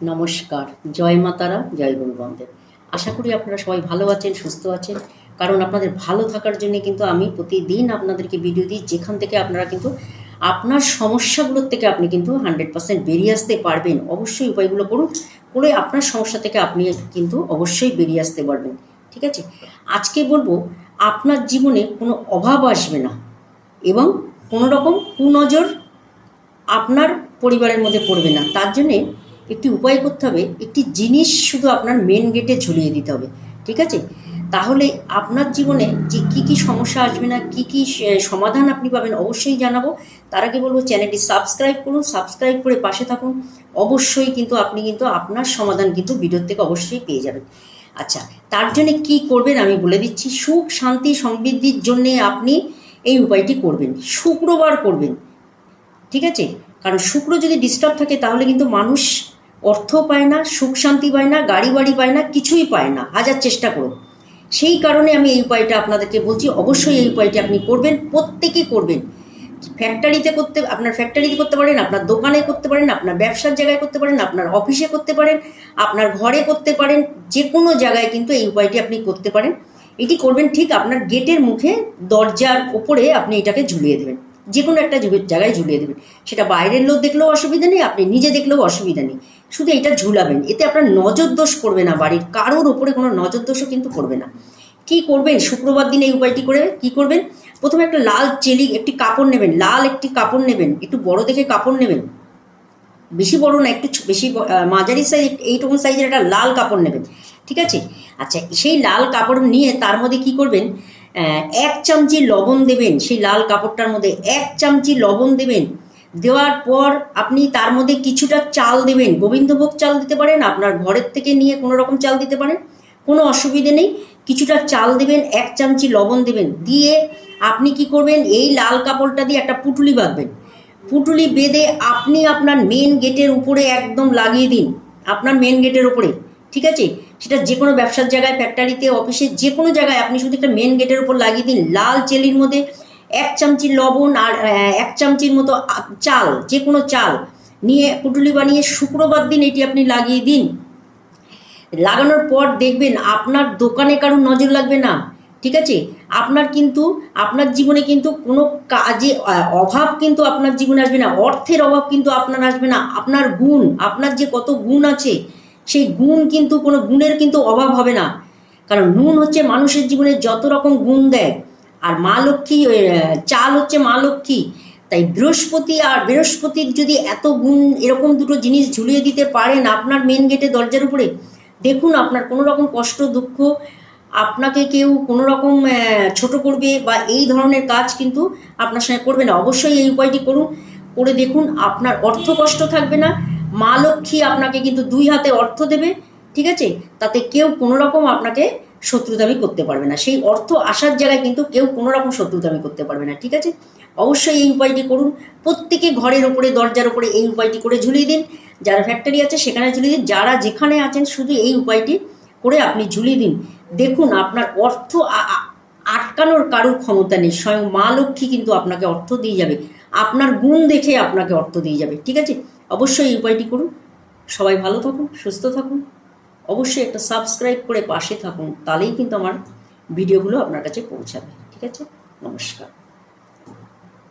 নমস্কার, জয় মাতারা জয় গুরু বন্দেব আশা করি আপনারা সবাই ভালো আছেন, সুস্থ আছেন। কারণ আপনাদের ভালো থাকার জন্য কিন্তু আমি প্রতিদিন আপনাদেরকে ভিডিও দিই, যেখান থেকে আপনারা কিন্তু আপনার সমস্যাগুলোর থেকে আপনি কিন্তু হান্ড্রেড পার্সেন্ট বেরিয়ে আসতে পারবেন। অবশ্যই উপায়গুলো করুন, করে আপনার সমস্যা থেকে আপনি কিন্তু অবশ্যই বেরিয়ে আসতে পারবেন। ঠিক আছে? আজকে বলব, আপনার জীবনে কোনো অভাব আসবে না এবং কোনো রকম কুনজর আপনার পরিবারের মধ্যে পড়বে না। তার জন্যে একটি উপায় করতে হবে, একটি জিনিস শুধু আপনার মেন গেটে ঝুলিয়ে দিতে হবে, ঠিক আছে? তাহলে আপনার জীবনে যে কী কী সমস্যা আসবে না, কী কী সমাধান আপনি পাবেন অবশ্যই জানাব। তার আগে বলব, চ্যানেলটি সাবস্ক্রাইব করুন সাবস্ক্রাইব করে পাশে থাকুন। অবশ্যই কিন্তু আপনি কিন্তু আপনার সমাধান কিন্তু ভিডিওর থেকে অবশ্যই পেয়ে যাবেন। আচ্ছা তার জন্য কি করবেন আমি বলে দিচ্ছি, সুখ, শান্তি, সমৃদ্ধির জন্যে আপনি এই উপায়টি করবেন। শুক্রবার করবেন, ঠিক আছে? কারণ শুক্র যদি ডিস্টার্ব থাকে, তাহলে কিন্তু মানুষ অর্থ পায় না, সুখ শান্তি পায় না, গাড়ি বাড়ি পায় না, কিছুই পায় না। হাজার চেষ্টা করুন। সেই কারণে আমি এই উপায়টা আপনাদেরকে বলছি, অবশ্যই এই উপায়টি আপনি করবেন প্রত্যেকে করবেন। ফ্যাক্টরিতে করতে, আপনার ফ্যাক্টরিতে করতে পারেন, আপনার দোকানে করতে পারেন, আপনার ব্যবসার জায়গায় করতে পারেন, আপনার অফিসে করতে পারেন, আপনার ঘরে করতে পারেন যে কোনো জায়গায় কিন্তু এই উপায়টি আপনি করতে পারেন। এটি করবেন ঠিক আপনার গেটের মুখে, দরজার ওপরে আপনি এটাকে ঝুলিয়ে দেবেন। যে কোনো একটা জায়গায় ঝুলিয়ে দেবেন। সেটা বাইরের লোক দেখলেও অসুবিধা নেই, আপনি নিজে দেখলেও অসুবিধা নেই। শুধু এটা ঝুলাবেন, এতে আপনার নজর দোষ করবে না বাড়ির, কারোর ওপরে কোনো নজর দোষও কিন্তু করবে না। কি করবেন? শুক্রবার দিন এই উপায়টি করে কি করবেন? প্রথমে একটা লাল চেলি, একটি কাপড় নেবেন, লাল একটি কাপড় নেবেন, একটু বড় দেখে কাপড় নেবেন। বেশি বড় না, একটু বেশি মাঝারি সাইজ এইটুকুন সাইজের একটা লাল কাপড় নেবেন, ঠিক আছে? আচ্ছা সেই লাল কাপড় নিয়ে তার মধ্যে কি করবেন? এক চামচি লবণ দেবেন, সেই লাল কাপড়টার মধ্যে এক চামচি লবণ দেবেন দেওয়ার পর আপনি তার মধ্যে কিছুটা চাল দেবেন। গোবিন্দভোগ চাল দিতে পারেন, আপনার ঘরের থেকে নিয়ে কোনো রকম চাল দিতে পারেন, কোনো অসুবিধে নেই। কিছুটা চাল দেবেন, এক চামচি লবণ দেবেন, দিয়ে আপনি কি করবেন, এই লাল কাপড়টা দিয়ে একটা পুটুলি বাঁধবেন। পুটুলি বেঁধে আপনি আপনার মেন গেটের উপরে একদম লাগিয়ে দিন, আপনার মেন গেটের উপরে, ঠিক আছে? সেটা যে কোনো ব্যবসার জায়গায় ফ্যাক্টরিতে অফিসে যে কোনো জায়গায় আপনি শুধু একটা মেন গেটের উপর লাগিয়ে দিন, লাল চেলির মধ্যে এক চামচি লবণ আর এক চামচির মতো চাল যে কোনো চাল নিয়ে পুটুলি বানিয়ে শুক্রবার দিন এটি আপনি লাগিয়ে দিন। লাগানোর পর দেখবেন আপনার দোকানে কারও নজর লাগবে না, ঠিক আছে? আপনার কিন্তু, আপনার জীবনে কিন্তু কোনো কাজে অভাব কিন্তু আপনার জীবনে আসবে না, অর্থের অভাব কিন্তু আপনার আসবে না, আপনার গুণ, আপনার যে কত গুণ আছে, সেই গুণ কিন্তু, কোনো গুণের কিন্তু অভাব হবে না। কারণ নুন হচ্ছে মানুষের জীবনে যত রকম গুণ দেয় আর মা লক্ষ্মী চাল হচ্ছে মা লক্ষ্মী। তাই বৃহস্পতি আর বৃহস্পতির যদি এত গুণ, এরকম দুটো জিনিস ঝুলিয়ে দিতে পারেন আপনার মেন গেটে দরজার উপরে, দেখুন আপনার কোনো রকম কষ্ট, দুঃখ, আপনাকে কেউ কোনো রকম ছোট করবে বা এই ধরনের কাজ কিন্তু আপনার সঙ্গে করবে না। অবশ্যই এই উপায়টি করুন, করে দেখুন আপনার অর্থ কষ্ট থাকবে না। মা লক্ষ্মী আপনাকে কিন্তু দুই হাতে অর্থ দেবে, ঠিক আছে? তাতে কেউ কোনো রকম আপনাকে শত্রুতামি করতে পারবে না। সেই অর্থ আসার জায়গায় কিন্তু কেউ কোনো রকম শত্রুতামি করতে পারবে না, ঠিক আছে? অবশ্যই এই উপায়টি করুন। প্রত্যেকে ঘরের ওপরে, দরজার ওপরে এই উপায়টি করে ঝুলিয়ে দিন। যারা ফ্যাক্টরি আছে সেখানে ঝুলিয়ে দিন। যারা যেখানে আছেন শুধু এই উপায়টি করে আপনি ঝুলিয়ে দিন। দেখুন, আপনার অর্থ আটকানোর কারোর ক্ষমতা নেই। স্বয়ং মা লক্ষ্মী কিন্তু আপনাকে অর্থ দিয়ে যাবে। আপনার গুণ দেখে আপনাকে অর্থ দিয়ে যাবে, ঠিক আছে? অবশ্যই এই উপায়টি করুন। সবাই ভালো থাকুন, সুস্থ থাকুন। অবশ্যই একটা সাবস্ক্রাইব করে পাশে থাকুন, তাহলেই কিন্তু আমার ভিডিওগুলো আপনার কাছে পৌঁছাবে। ঠিক আছে? নমস্কার।